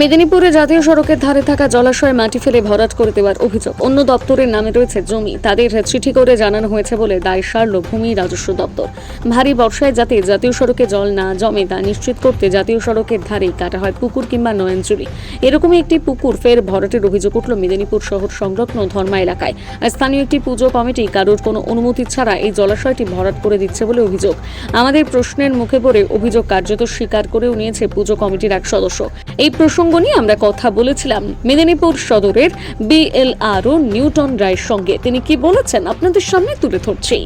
মেদিনীপুরে জাতীয় সড়কের ধারে থাকা জলাশয়ে মাটি ফেলে ভরাট করে দেওয়ার অভিযোগ। অন্য দপ্তরের নামে রয়েছে জমি। তাদের চিঠি করে জানানো হয়েছে বলে দায় সারল ভূমি রাজস্ব দপ্তর। ভারী বর্ষায় যাতে জাতীয় সড়কে জল না জমে তা নিশ্চিত করতে জাতীয় সড়কের ধারেই কাটা হয় পুকুর কিংবা নয়নজুলি। এরকমই একটি পুকুর ফের ভরাটের অভিযোগ উঠল মেদিনীপুর শহর সংলগ্ন ধর্মা এলাকায়। স্থানীয় একটি পুজো কমিটি কারোর কোনো অনুমতি ছাড়া এই জলাশয়টি ভরাট করে দিচ্ছে বলে অভিযোগ। আমাদের প্রশ্নের মুখে পড়ে অভিযোগ কার্যত স্বীকার করেও নিয়েছে পুজো কমিটির এক সদস্য। এই প্রসঙ্গ নিয়ে আমরা কথা বলেছিলাম মেদিনীপুর সদরের বিএলআরও নিউটন রায়ের সঙ্গে। তিনি কি বলেছেন? আপনাদের সামনে তুলে ধরছি।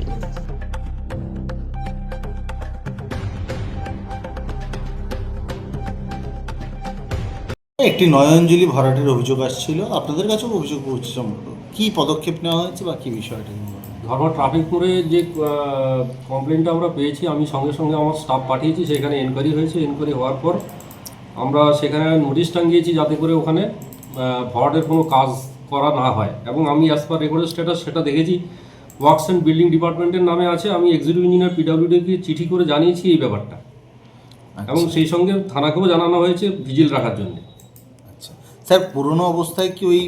একটি নয়নজলি ভরাটের অভিযোগ আসছিল। আপনাদের কাছেও অভিযোগ পৌঁছে কি পদক্ষেপ নেওয়া হয়েছে বা কি বিষয়টা? ধর্ম ট্রাফিক করে যে কমপ্লেনটা আমরা পেয়েছি আমি সঙ্গে সঙ্গে আমার স্টাফ পাঠিয়েছি সেখানে এনকোয়ারি হয়েছে। এনকোয়ারি হওয়ার পর আমরা সেখানে নোটিশ টাঙ্গিয়েছি যাতে করে ওখানে ভরাটের কোনো কাজ করা না হয়। এবং আমি অ্যাজ পার রেকর্ড স্ট্যাটাস সেটা দেখেছি ওয়ার্কস অ্যান্ড বিল্ডিং ডিপার্টমেন্টের নামে আছে আমি এক্সিকিউটিভ ইঞ্জিনিয়ার পিডাব্লিউডিকে চিঠি করে জানিয়েছি এই ব্যাপারটা। এবং সেই সঙ্গে থানাকেও জানানো হয়েছে ভিজিল রাখার জন্য। আচ্ছা। স্যার পুরনো অবস্থায় কি ওই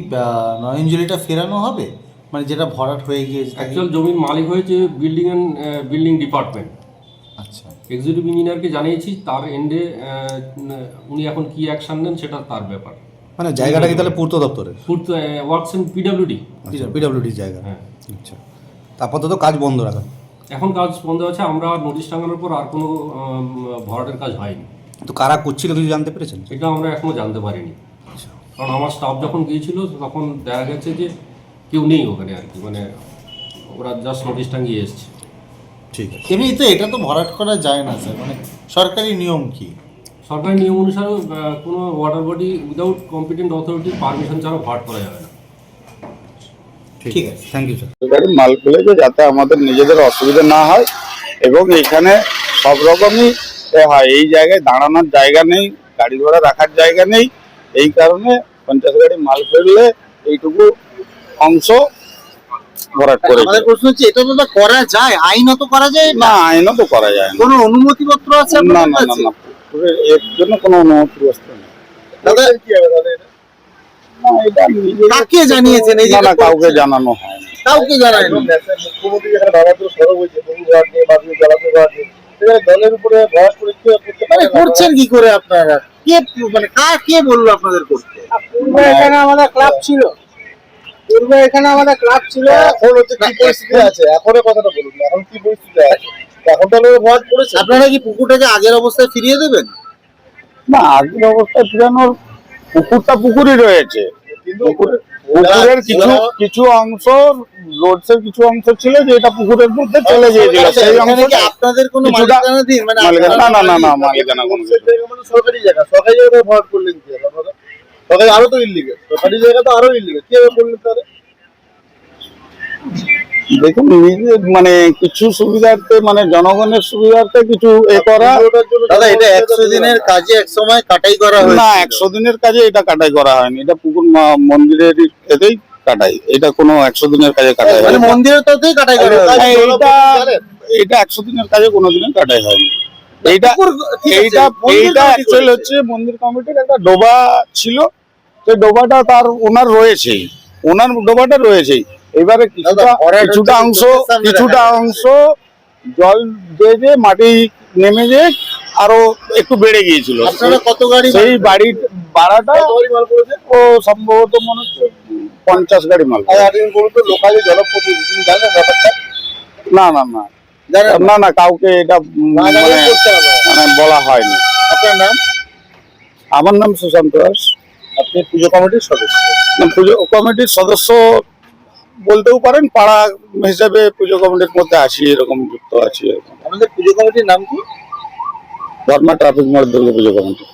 নয়নজলিটা ফেরানো হবে? মানে যেটা ভরাট হয়ে গিয়েছে? অ্যাকচুয়াল জমির মালিক হয়েছে বিল্ডিং অ্যান্ড বিল্ডিং ডিপার্টমেন্ট আচ্ছা। এক্সিকিউটিভ ইঞ্জিনিয়ারকে জানিয়েছি তার এন্ডে উনি এখন কি অ্যাকশন নেন সেটা তার ব্যাপার। মানে জায়গাটা কি তাহলে পূর্ত দপ্তরের? ফুড ওয়ার্কস এন্ড পিডাব্লিউডি পিডব্লিউডির জায়গা। হ্যাঁ। আচ্ছা। তা আপাতত কাজ বন্ধ রাখা। এখন কাজ বন্ধ আছে আমরা নোটিশ টাঙানোর পর আর কোনো ভরাটের কাজ হয়নি। তো কারা করছিল কিছু জানতে পেরেছেন? সেটা আমরা এখনও জানতে পারিনি। কারণ আমার স্টাফ যখন গিয়েছিল তখন দেখা গেছে যে কেউ নেই ওখানে আর কি মানে ওরা জাস্ট নোটিশ টাঙিয়ে এসছে। ঠিক আছে। এমনি এটা তো ভরাট করা যায় না স্যার মানে সরকারি নিয়ম কি? সরকারি নিয়ম অনুসারে কোনো ওয়াটার বডি উইদাউট কম্পিটেন্ট অথরিটির পারমিশন ছাড়া ভরাট করা যাবে না। ঠিক আছে। থ্যাংক ইউ স্যার গাড়ি মাল যাতে আমাদের নিজেদের অসুবিধা না হয় এবং এখানে সব রকমই হয় এই জায়গায় দাঁড়ানোর জায়গা নেই গাড়ি ঘোড়া রাখার জায়গা নেই এই কারণে পঞ্চাশ গাড়ি মাল ফেললে এইটুকু অংশ ভরাট করে আমাদের প্রশ্ন হচ্ছে এটা তো করা যায়? আইনত করা যায় না? আইনও তো করা যায় না। কোনো অনুমতিপত্র আছে না না না না এর জন্য কোনো নেই। দাদা না, এটা নিজেদের- কাকে জানিয়েছেন? এই না না কাউকে জানানো হয় কাউকে জানায়নি? মুখ্যমন্ত্রী যেখানে হয়েছে নিয়ে জ্বালাতে নিয়ে উপরে করে কি করতে মানে পারে? করছেন কি করে আপনারা? কে মানে কার কে বলল আপনাদের করতে? এখানে আমাদের ক্লাব ছিল। পূর্বে এখানে আমাদের ক্লাব ছিল। এখন হচ্ছে কি পরিস্থিতি আছে? এখনের কথাটা বলুন। এখন কি পরিস্থিতি আছে? এখন তো আমরা ভরাট করেছে? আপনারা কি পুকুরটাকে আগের অবস্থায় ফিরিয়ে দেবেন? না আগের অবস্থায় ফিরানোর পুকুরটা পুকুরই রয়েছে। পুকুরের পুকুরের কিছু কিছু অংশ রোডসের কিছু অংশ ছিল যে এটা পুকুরের মধ্যে চলে গিয়েছিল। সেই এখানে কি অংশটা আপনাদের কোনো কিছুটা- মালিকানা দিন মানে না না না না মালিকানা কোনো সেই মানে সরকারি জায়গা সরকারি জায়গায় ভরাট করলেন সরকারি আরও তো ইলিগেল সরকারি জায়গা তো আরও ইলিগেল কীভাবে করলেন তাহলে? দেখুন নিজের মানে কিছু সুবিধার্থে মানে জনগণের সুবিধার্থে কিছু এ করা। দাদা এটা একশো দিনের কাজে এক সময় কাটাই করা হয়েছে। না একশো দিনের কাজে এটা কাটাই করা হয়নি। এটা পুকুর মন্দিরের এতেই কাটাই। এটা কোনো একশো দিনের কাজে কাটাই মানে মন্দিরের তথ্যই কাটাই করা হ্যাঁ, এটা একশো দিনের কাজে কোনোদিনই কাটাই হয়নি। এইটা এইটা এইটা অ্যাকচুয়ালি হচ্ছে মন্দির কমিটির একটা ডোবা ছিল। সেই ডোবাটা তার ওনার রয়েছেই ওনার ডোবাটা রয়েছেই। এবারে কিছুটা কিছুটা অংশ কিছুটা অংশ জল দিয়ে যে মাটি নেমে যে আরও একটু বেড়ে গিয়েছিল। আপনারা কত গাড়ি সেই বাড়ির ভাড়াটা ও সম্ভবত মনে হচ্ছে পঞ্চাশ গাড়ি মাল লোকালি জনপ্রতিনিধি তুমি জানেন ব্যাপারটা? না না না। না? না কাউকে এটা মানে মানে বলা হয়নি। আপনার নাম? আমার নাম সুশান্ত দাস। আপনি পুজো কমিটির সদস্য। পুজো কমিটির সদস্য বলতেও পারেন পাড়া হিসেবে পুজো কমিটির মধ্যে আছি এরকম যুক্ত আছি এরকম আমাদের পুজো কমিটির নাম কি? ধর্মা ট্রাফিক মোড় দুর্গা পুজো কমিটি।